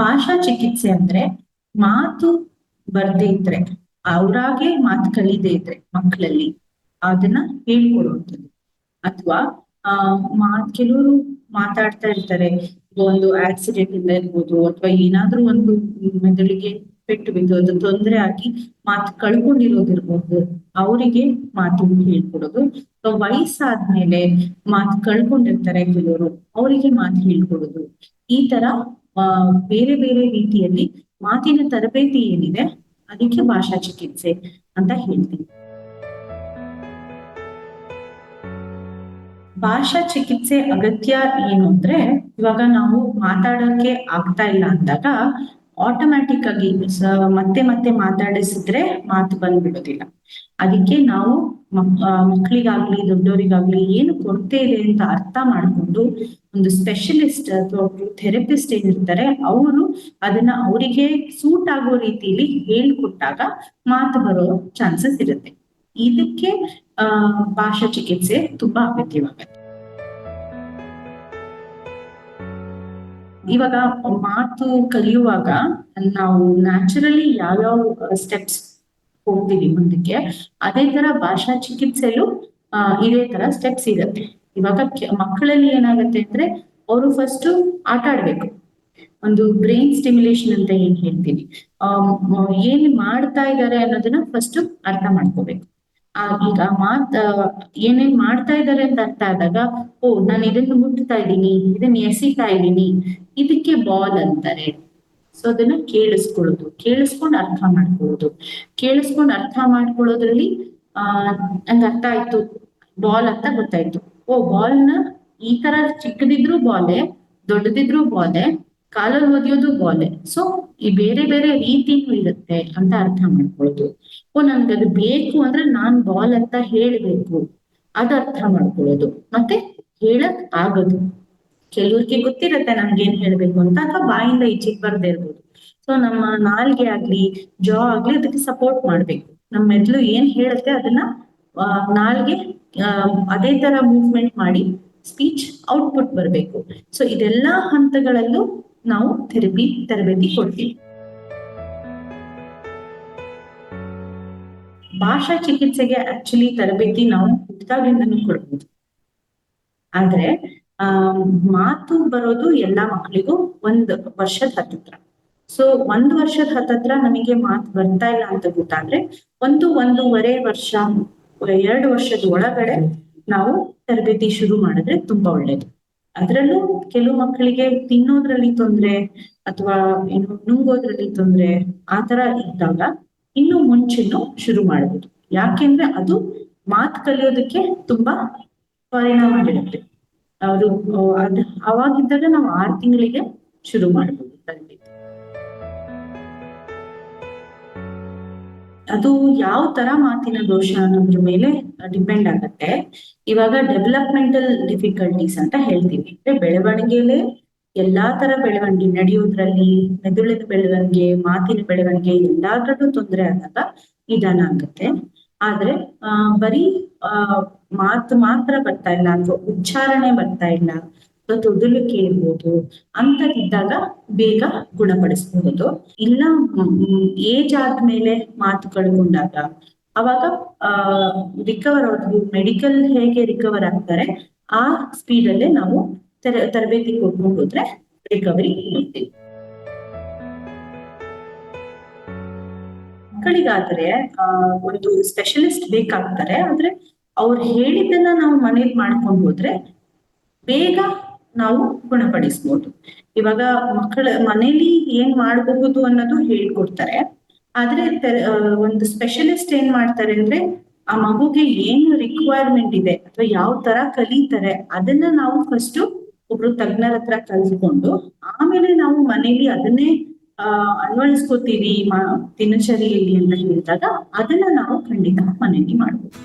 ಭಾಷಾ ಚಿಕಿತ್ಸೆ ಅಂದ್ರೆ ಮಾತು ಬರ್ದೇ ಇದ್ರೆ, ಅವ್ರಾಗೆ ಮಾತು ಕಲಿದೇ ಇದ್ರೆ ಮಕ್ಕಳಲ್ಲಿ ಅದನ್ನ ಹೇಳ್ಕೊಡುವಂಥದ್ದು. ಅಥವಾ, ಆ, ಮಾತ್ ಕೆಲವರು ಮಾತಾಡ್ತಾ ಇರ್ತಾರೆ ಒಂದು ಆಕ್ಸಿಡೆಂಟ್ ಇಂದ ಇರ್ಬೋದು, ಅಥವಾ ಏನಾದ್ರೂ ಒಂದು ಮೆದುಳಿಗೆ ಪೆಟ್ಟು ಬಿದ್ದು ಅದು ತೊಂದರೆ ಆಗಿ ಮಾತು ಕಳ್ಕೊಂಡಿರೋದಿರ್ಬೋದು, ಅವರಿಗೆ ಮಾತು ಹೇಳ್ಕೊಡೋದು. ವಯಸ್ಸಾದ್ಮೇಲೆ ಮಾತು ಕಳ್ಕೊಂಡಿರ್ತಾರೆ ಕೆಲವರು, ಅವರಿಗೆ ಮಾತು ಹೇಳ್ಕೊಡೋದು. ಈ ತರ ಬೇರೆ ಬೇರೆ ರೀತಿಯಲ್ಲಿ ಮಾತಿನ ತರಬೇತಿ ಏನಿದೆ ಅದಕ್ಕೆ ಭಾಷಾ ಚಿಕಿತ್ಸೆ ಅಂತ ಹೇಳ್ತೀವಿ ಭಾಷಾ ಚಿಕಿತ್ಸೆ ಅಗತ್ಯ ಏನು ಅಂದ್ರೆ ಇವಾಗ ನಾವು ಮಾತಾಡಕ್ಕೆ ಆಗ್ತಾ ಇಲ್ಲ ಅಂದಾಗ ಆಟೋಮ್ಯಾಟಿಕ್ ಆಗಿ ಮತ್ತೆ ಮತ್ತೆ ಮಾತಾಡಿಸಿದ್ರೆ ಮಾತು ಬಂದ್ಬಿಡೋದಿಲ್ಲ. ಅದಕ್ಕೆ ನಾವು ಮಕ್ಕಳಿಗಾಗ್ಲಿ, ದೊಡ್ಡವರಿಗಾಗ್ಲಿ ಏನು ಕೊರತೆ ಇದೆ ಅಂತ ಅರ್ಥ ಮಾಡ್ಕೊಂಡು ಒಂದು ಸ್ಪೆಷಲಿಸ್ಟ್ ಅಥವಾ ಥೆರಪಿಸ್ಟ್ ಏನಿರ್ತಾರೆ, ಅವರು ಅದನ್ನ ಅವರಿಗೆ ಸೂಟ್ ಆಗೋ ರೀತಿಯಲ್ಲಿ ಹೇಳ್ಕೊಟ್ಟಾಗ ಮಾತು ಬರೋ ಚಾನ್ಸಸ್ ಇರುತ್ತೆ. ಇದಕ್ಕೆ ಭಾಷಾ ಚಿಕಿತ್ಸೆ ತುಂಬಾ ಅಗತ್ಯವಾಗುತ್ತೆ. ಇವಾಗ ಮಾತು ಕಲಿಯುವಾಗ ನಾವು ನ್ಯಾಚುರಲಿ ಯಾವ್ಯಾವ ಸ್ಟೆಪ್ಸ್ ಹೋಗ್ತೀವಿ ಮುಂದಕ್ಕೆ, ಅದೇ ತರ ಭಾಷಾ ಚಿಕಿತ್ಸೆಯಲ್ಲೂ ಇದೇ ತರ ಸ್ಟೆಪ್ಸ್ ಇರುತ್ತೆ. ಇವಾಗ ಮಕ್ಕಳಲ್ಲಿ ಏನಾಗುತ್ತೆ ಅಂದ್ರೆ ಅವರು ಫಸ್ಟ್ ಆಟ ಆಡ್ಬೇಕು. ಒಂದು ಬ್ರೈನ್ ಸ್ಟಿಮ್ಯುಲೇಷನ್ ಅಂತ ಏನ್ ಹೇಳ್ತೀನಿ. ಅಹ್ ಏನ್ ಮಾಡ್ತಾ ಇದ್ದಾರೆ ಅನ್ನೋದನ್ನ ಫಸ್ಟ್ ಅರ್ಥ ಮಾಡ್ಕೋಬೇಕು. ಈಗ ಮಾತ್, ಏನೇನ್ ಮಾಡ್ತಾ ಇದ್ದಾರೆ ಅಂತ ಅರ್ಥ ಆದಾಗ, ಓ, ನಾನು ಇದನ್ನ ಮುಟ್ತಾ ಇದ್ದೀನಿ, ಇದನ್ನ ಎಸಿತಾ ಇದ್ದೀನಿ, ಇದಕ್ಕೆ ಬಾಲ್ ಅಂತಾರೆ. ಸೊ ಅದನ್ನ ಕೇಳಿಸ್ಕೊಳ್ಳೋದು, ಕೇಳಿಸ್ಕೊಂಡು ಅರ್ಥ ಮಾಡ್ಕೊಳ್ಳೋದು. ಕೇಳಿಸ್ಕೊಂಡು ಅರ್ಥ ಮಾಡ್ಕೊಳ್ಳೋದ್ರಲ್ಲಿ, ಆ, ನಂಗೆ ಅರ್ಥ ಆಯ್ತು, ಬಾಲ್ ಅಂತ ಗೊತ್ತಾಯ್ತು. ಓ, ಬಾಲ್ನ ಈ ತರ ಚಿಕ್ಕದಿದ್ರು ಬಾಲೆ, ದೊಡ್ಡದಿದ್ರು ಬಾಲೆ ಕಾಲಲ್ಲಿ ಒದಿಯೋದು ಬಾಲೆ ಸೊ ಈ ಬೇರೆ ಬೇರೆ ರೀತಿನೂ ಇರುತ್ತೆ ಅಂತ ಅರ್ಥ ಮಾಡ್ಕೊಳ್ಳೋದು ಓ, ನನ್ಗೆ ಅದು ಬೇಕು ಅಂದ್ರೆ ನಾನ್ ಬಾಲ್ ಅಂತ ಹೇಳ್ಬೇಕು. ಅದ್ ಅರ್ಥ ಮಾಡ್ಕೊಳ್ಳೋದು. ಮತ್ತೆ ಹೇಳಕ್ ಆಗೋದು. ಕೆಲವ್ರಿಗೆ ಗೊತ್ತಿರತ್ತೆ ನನ್ಗೆ ಏನ್ ಹೇಳ್ಬೇಕು ಅಂತ ಅಥವಾ ಬಾಯಿಂದ ಈಚೆಗೆ ಬರ್ದೇ ಇರ್ಬೋದು. ಸೊ ನಮ್ಮ ನಾಲ್ಗೆ ಆಗ್ಲಿ, ಜಾ ಆಗ್ಲಿ ಅದಕ್ಕೆ ಸಪೋರ್ಟ್ ಮಾಡ್ಬೇಕು. ನಮ್ಮ ಮೆದ್ಲು ಏನ್ ಹೇಳುತ್ತೆ ಅದನ್ನ ನಾಲ್ಗೆ ಅದೇ ತರ ಮೂವ್ಮೆಂಟ್ ಮಾಡಿ ಸ್ಪೀಚ್ ಔಟ್ಪುಟ್ ಬರ್ಬೇಕು. ಸೊ ಇದೆಲ್ಲಾ ಹಂತಗಳಲ್ಲೂ ನಾವು ಥೆರಪಿ ತರಬೇತಿ ಕೊಡ್ತೀವಿ. ಭಾಷಾ ಚಿಕಿತ್ಸೆಗೆ ಆಕ್ಚುಲಿ ತರಬೇತಿ ನಾವು ಹುಟ್ಟಾಗಿಂದನೂ ಕೊಡ್ಬೋದು. ಆದ್ರೆ, ಆ, ಮಾತು ಬರೋದು ಎಲ್ಲಾ ಮಕ್ಕಳಿಗೂ ಒಂದ್ ವರ್ಷದ ಹತ್ತತ್ರ. ಸೊ ಒಂದ್ ವರ್ಷದ ಹತ್ತತ್ರ ನಮಗೆ ಮಾತು ಬರ್ತಾ ಇಲ್ಲ ಅಂತ ಗೊತ್ತಾದ್ರೆ, ಒಂದು ಒಂದೂವರೆ ವರ್ಷ, ಎರಡು ವರ್ಷದ ಒಳಗಡೆ ನಾವು ತರಬೇತಿ ಶುರು ಮಾಡಿದ್ರೆ ತುಂಬಾ ಒಳ್ಳೇದು. ಅದ್ರಲ್ಲೂ ಕೆಲವು ಮಕ್ಕಳಿಗೆ ತಿನ್ನೋದ್ರಲ್ಲಿ ತೊಂದ್ರೆ ಅಥವಾ ಏನು ನುಂಗೋದ್ರಲ್ಲಿ ತೊಂದ್ರೆ ಆತರ ತರ ಇದ್ದಾಗ ಇನ್ನು ಮುಂಚೆನೂ ಶುರು ಮಾಡಬಹುದು ಯಾಕೆಂದ್ರೆ ಅದು ಮಾತ್ ಕಲಿಯೋದಕ್ಕೆ ತುಂಬಾ ಪರಿಣಾಮ ಬೀರುತ್ತೆ. ಅವರು ಅದ್ ಅವಾಗಿದ್ದಾಗ ನಾವು ಆರು ತಿಂಗಳಿಗೆ ಶುರು ಮಾಡಬಹುದು ತರಬೇತಿ ಅದು ಯಾವ ತರ ಮಾತಿನ ದೋಷ ಅನ್ನೋದ್ರ ಮೇಲೆ ಡಿಪೆಂಡ್ ಆಗತ್ತೆ. ಇವಾಗ ಡೆವಲಪ್ಮೆಂಟಲ್ ಡಿಫಿಕಲ್ಟೀಸ್ ಅಂತ ಹೇಳ್ತೀವಿ. ಅಂದ್ರೆ ಬೆಳವಣಿಗೆಲೆ ಎಲ್ಲಾ ತರ ಬೆಳವಣಿಗೆ ನಡೆಯೋದ್ರಲ್ಲಿ ಮೆದುಳಿನ ಬೆಳವಣಿಗೆ, ಮಾತಿನ ಬೆಳವಣಿಗೆ ಎಲ್ಲಾದ್ರಲ್ಲೂ ತೊಂದರೆ ಆದಾಗ ನಿಧಾನ ಆಗುತ್ತೆ. ಆದ್ರೆ, ಆ, ಬರೀ, ಆ, ಮಾತು ಮಾತ್ರ ಬರ್ತಾ ಇಲ್ಲ, ಅಥವಾ ಉಚ್ಚಾರಣೆ ಬರ್ತಾ ಇಲ್ಲ ತೊದಲಿಕೆ ಇರ್ಬೋದು ಅಂತದಿದ್ದಾಗ ಬೇಗ ಗುಣಪಡಿಸಬಹುದು. ಇಲ್ಲ ಏಜ್ ಆದ್ಮೇಲೆ ಮಾತು ಕಳ್ಕೊಂಡಾಗ, ಅವಾಗ ರಿಕವರ್ ಅವರು ಮೆಡಿಕಲ್ ಹೇಗೆ ರಿಕವರ್ ಆಗ್ತಾರೆ, ಆ ಸ್ಪೀಡ್ ಅಲ್ಲೇ ನಾವು ತರ, ತರಬೇತಿ ಕೊಟ್ಕೊಂಡು ಹೋದ್ರೆ ರಿಕವರಿ ಮಾಡ್ತೀವಿ ಮಕ್ಕಳಿಗಾದ್ರೆ, ಆ, ಒಂದು ಸ್ಪೆಷಲಿಸ್ಟ್ ಬೇಕಾಗ್ತಾರೆ, ಆದ್ರೆ ಅವ್ರು ಹೇಳಿದ್ದನ್ನ ನಾವು ಮನೇಲಿ ಮಾಡ್ಕೊಂಡು ಹೋದ್ರೆ ಬೇಗ ನಾವು ಗುಣಪಡಿಸ್ಬೋದು. ಇವಾಗ ಮಕ್ಕಳ ಮನೇಲಿ ಏನ್ ಮಾಡಬಹುದು ಅನ್ನೋದು ಹೇಳ್ಕೊಡ್ತಾರೆ. ಆದ್ರೆ ಒಂದು ಸ್ಪೆಷಲಿಸ್ಟ್ ಏನ್ ಮಾಡ್ತಾರೆ ಅಂದ್ರೆ ಆ ಮಗುಗೆ ಏನು ರಿಕ್ವೈರ್ಮೆಂಟ್ ಇದೆ ಅಥವಾ ಯಾವ ತರ ಕಲಿತಾರೆ ಅದನ್ನ ನಾವು ಫಸ್ಟ್ ಒಬ್ರು ತಜ್ಞರ ಹತ್ರ ಕಲ್ತ್ಕೊಂಡು ಆಮೇಲೆ ನಾವು ಮನೇಲಿ ಅದನ್ನೇ ಅಹ್ ಅನ್ವಯಿಸ್ಕೋತೀವಿ ಮಾ, ದಿನಚರಿಯಲ್ಲಿ ಅಂತ ಹೇಳಿದಾಗ ಅದನ್ನ ನಾವು ಖಂಡಿತ ಮನೇಲಿ ಮಾಡ್ಬೋದು.